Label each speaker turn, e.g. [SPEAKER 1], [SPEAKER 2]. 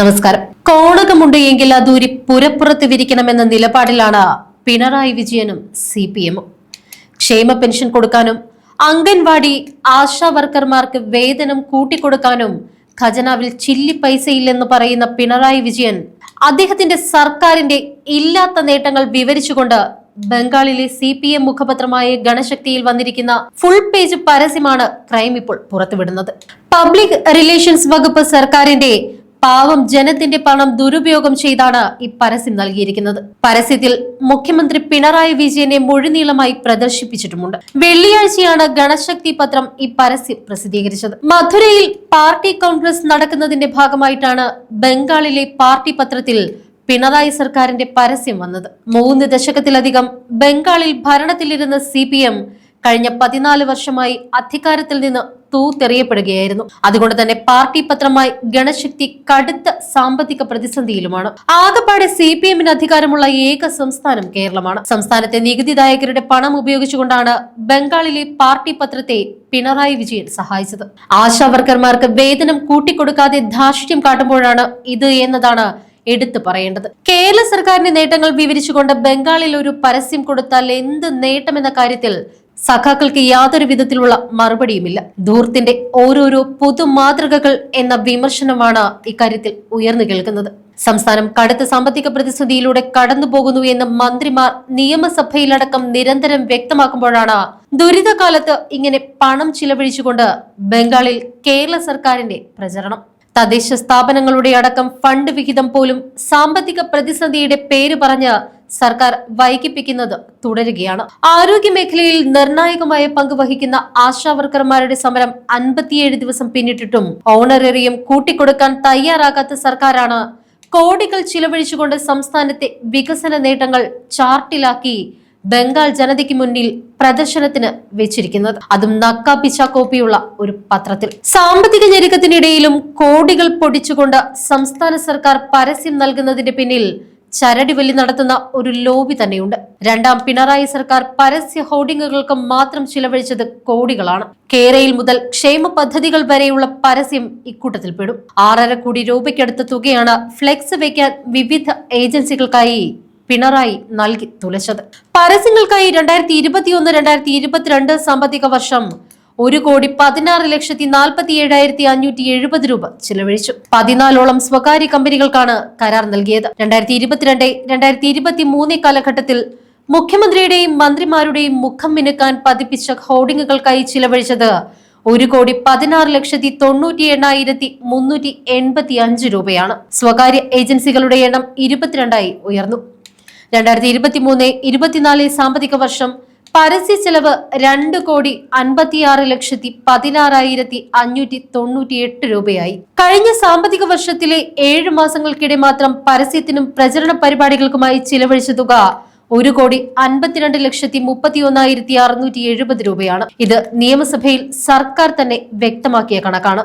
[SPEAKER 1] നമസ്കാരം. കോണകമുണ്ട് എങ്കിൽ അതൂരി പുരപ്പുറത്ത് വിരിക്കണമെന്ന നിലപാടിലാണ് പിണറായി വിജയനും സി പി എമ്മും ക്ഷേമ പെൻഷൻ കൊടുക്കാനും അംഗൻവാടി ആശാ വർക്കർമാർക്ക് വേതനം കൂട്ടിക്കൊടുക്കാനും ഖജനാവിൽ ചില്ലി പൈസയില്ലെന്ന് പറയുന്ന പിണറായി വിജയൻ അദ്ദേഹത്തിന്റെ സർക്കാരിന്റെ ഇല്ലാത്ത നേട്ടങ്ങൾ വിവരിച്ചുകൊണ്ട് ബംഗാളിലെ സി പി എം മുഖപത്രമായ ഗണശക്തിയിൽ വന്നിരിക്കുന്ന ഫുൾ പേജ് പരസ്യമാണ് ക്രൈം ഇപ്പോൾ പുറത്തുവിടുന്നത്. പബ്ലിക് റിലേഷൻസ് വകുപ്പ് സർക്കാരിന്റെ പാവം ജനത്തിന്റെ പണം ദുരുപയോഗം ചെയ്താണ് ഈ പരസ്യം നൽകിയിരിക്കുന്നത്. പരസ്യത്തിൽ മുഖ്യമന്ത്രി പിണറായി വിജയനെ മുഴുനീളമായി പ്രദർശിപ്പിച്ചിട്ടുമുണ്ട്. വെള്ളിയാഴ്ചയാണ് ഗണശക്തി പത്രം ഈ പരസ്യം പ്രസിദ്ധീകരിച്ചത്. മധുരയിൽ പാർട്ടി കോൺഗ്രസ് നടക്കുന്നതിന്റെ ഭാഗമായിട്ടാണ് ബംഗാളിലെ പാർട്ടി പത്രത്തിൽ പിണറായി സർക്കാരിന്റെ പരസ്യം വന്നത്. മൂന്ന് ദശകത്തിലധികം ബംഗാളിൽ ഭരണത്തിലിരുന്ന സി പി എം കഴിഞ്ഞ പതിനാല് വർഷമായി അധികാരത്തിൽ നിന്ന് തൂത്തെറിയപ്പെടുകയായിരുന്നു. അതുകൊണ്ട് തന്നെ പാർട്ടി പത്രമായി ഗണശക്തി കടുത്ത സാമ്പത്തിക പ്രതിസന്ധിയിലുമാണ്. ആകപ്പാടെ സി പി എമ്മിന് അധികാരമുള്ള ഏക സംസ്ഥാനം കേരളമാണ്. സംസ്ഥാനത്തെ നികുതിദായകരുടെ പണം ഉപയോഗിച്ചുകൊണ്ടാണ് ബംഗാളിലെ പാർട്ടി പത്രത്തെ പിണറായി വിജയൻ സഹായിച്ചത്. ആശാവർക്കർമാർക്ക് വേതനം കൂട്ടിക്കൊടുക്കാതെ ധാർഷ്ട്യം കാട്ടുമ്പോഴാണ് ഇത് എന്നതാണ് എടുത്തു പറയേണ്ടത്. കേരള സർക്കാരിന്റെ നേട്ടങ്ങൾ വിവരിച്ചുകൊണ്ട് ബംഗാളിൽ ഒരു പരസ്യം കൊടുത്താൽ എന്ത് നേട്ടമെന്ന കാര്യത്തിൽ സഖാക്കൾക്ക് യാതൊരു വിധത്തിലുള്ള മറുപടിയുമില്ല. ധൂർത്തിന്റെ ഓരോരോ പൊതുമാതൃകകൾ എന്ന വിമർശനമാണ് ഇക്കാര്യത്തിൽ ഉയർന്നു കേൾക്കുന്നത്. സംസ്ഥാനം കടുത്ത സാമ്പത്തിക പ്രതിസന്ധിയിലൂടെ കടന്നുപോകുന്നു എന്ന് മന്ത്രിമാർ നിയമസഭയിലടക്കം നിരന്തരം വ്യക്തമാക്കുമ്പോഴാണ് ദുരിതകാലത്ത് ഇങ്ങനെ പണം ചിലവഴിച്ചുകൊണ്ട് ബംഗാളിൽ കേരള സർക്കാരിന്റെ പ്രചരണം. തദ്ദേശ സ്ഥാപനങ്ങളുടെ അടക്കം ഫണ്ട് വിഹിതം പോലും സാമ്പത്തിക പ്രതിസന്ധിയുടെ പേര് പറഞ്ഞ് സർക്കാർ വൈകിപ്പിക്കുന്നത് തുടരുകയാണ്. ആരോഗ്യ മേഖലയിൽ നിർണായകമായ പങ്ക് വഹിക്കുന്ന ആശാവർക്കർമാരുടെ സമരം അൻപത്തിയേഴ് ദിവസം പിന്നിട്ടിട്ടും ഓണറേറിയം കൂട്ടിക്കൊടുക്കാൻ തയ്യാറാകാത്ത സർക്കാരാണ് കോടികൾ ചിലവഴിച്ചുകൊണ്ട് സംസ്ഥാനത്തെ വികസന നേട്ടങ്ങൾ ചാർട്ടിലാക്കി ബംഗാൾ ജനതയ്ക്ക് മുന്നിൽ പ്രദർശനത്തിന് വെച്ചിരിക്കുന്നത്. അതും നക്കാപ്പിച്ച കോപ്പിയുള്ള ഒരു പത്രത്തിൽ. സാമ്പത്തിക ഞെരുക്കത്തിനിടയിലും കോടികൾ പൊടിച്ചുകൊണ്ട് സംസ്ഥാന സർക്കാർ പരസ്യം നൽകുന്നതിന്റെ പിന്നിൽ ചരടിവലി നടത്തുന്ന ഒരു ലോബി തന്നെയുണ്ട്. രണ്ടാം പിണറായി സർക്കാർ പരസ്യ ഹോർഡിങ്ങുകൾക്ക് മാത്രം ചിലവഴിച്ചത് കോടികളാണ്. കേരയിൽ മുതൽ ക്ഷേമ പദ്ധതികൾ വരെയുള്ള പരസ്യം ഇക്കൂട്ടത്തിൽ പെടും. ആറര കോടി രൂപയ്ക്കടുത്ത തുകയാണ് ഫ്ലെക്സ് വയ്ക്കാൻ വിവിധ ഏജൻസികൾക്കായി പിണറായി നൽകി തുലച്ചത്. പരസ്യങ്ങൾക്കായി രണ്ടായിരത്തി ഇരുപത്തിയൊന്ന് രണ്ടായിരത്തി ഇരുപത്തിരണ്ട് സാമ്പത്തിക വർഷം ഒരു കോടി പതിനാറ് ലക്ഷത്തി നാൽപ്പത്തി ഏഴായിരത്തി അഞ്ഞൂറ്റി എഴുപത് രൂപ ചിലവഴിച്ചു. പതിനാലോളം സ്വകാര്യ കമ്പനികൾക്കാണ് കരാർ നൽകിയത്. രണ്ടായിരത്തി ഇരുപത്തിരണ്ട് രണ്ടായിരത്തി ഇരുപത്തി മൂന്ന് കാലഘട്ടത്തിൽ മുഖ്യമന്ത്രിയുടെയും മന്ത്രിമാരുടെയും മുഖം മിനുക്കാൻ പതിപ്പിച്ച ഹോർഡിങ്ങുകൾക്കായി ചിലവഴിച്ചത് ഒരു കോടി പതിനാറ് ലക്ഷത്തി തൊണ്ണൂറ്റി എണ്ണായിരത്തി മുന്നൂറ്റി എൺപത്തി അഞ്ച് രൂപയാണ്. സ്വകാര്യ ഏജൻസികളുടെ എണ്ണം ഇരുപത്തിരണ്ടായി ഉയർന്നു. രണ്ടായിരത്തി ഇരുപത്തി മൂന്ന് ഇരുപത്തിനാല് സാമ്പത്തിക വർഷം പരസ്യ ചെലവ് രണ്ട് കോടി അൻപത്തിയാറ് ലക്ഷത്തി പതിനാറായിരത്തി അഞ്ഞൂറ്റി തൊണ്ണൂറ്റി എട്ട് രൂപയായി. കഴിഞ്ഞ സാമ്പത്തിക വർഷത്തിലെ ഏഴ് മാസങ്ങൾക്കിടെ മാത്രം പരസ്യത്തിനും പ്രചരണ പരിപാടികൾക്കുമായി ചിലവഴിച്ച തുക ഒരു കോടി അൻപത്തിരണ്ട് ലക്ഷത്തി മുപ്പത്തി ഒന്നായിരത്തി അറുന്നൂറ്റി എഴുപത് രൂപയാണ്. ഇത് നിയമസഭയിൽ സർക്കാർ തന്നെ വ്യക്തമാക്കിയ കണക്കാണ്.